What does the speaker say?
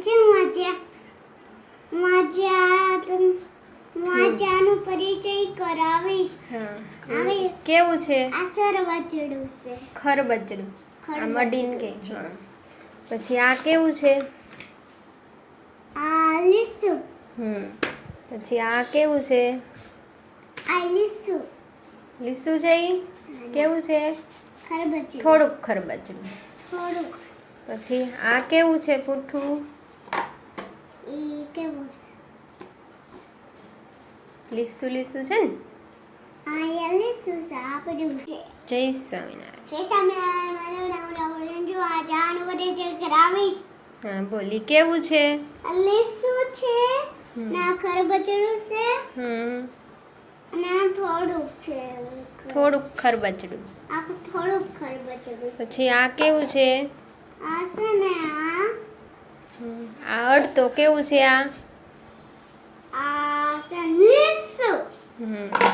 છે મજા મજા. મજાનો પરિચય કરાવીશ. હવે કેવું છે? આ સરબજડું ખરબજડું. આ મડીન કે. પછી આ કેવું છે? આ લીસુ. હમ. પછી આ કેવું છે? આ લીસુ. લીસુ છે કેવું છે? ખરબજડું. થોડુંક ખરબજડું. થોડુંક. પછી આ કેવું છે પુઠ્ઠું ઈ કેવું લીસું લીસું છે ને? આ અહીંયા લીસુ છે આ પડ્યું છે. જય સ્વામિનારાયણ. જય સ્વામિનારાયણ મારું નામ રાહુલ અંજુ આ જાનું બધે જે કરાવીશ હા બોલી કેવું છે? આ છે ના ખરબચડું છે હમ. અને થોડુંક છે થોડુંક ખરબચડું. આ થોડુંક ખરબચડું પછી આ કેવું છે? આ છે ને આ આ તો કેવું છે આ? આ છે હમ.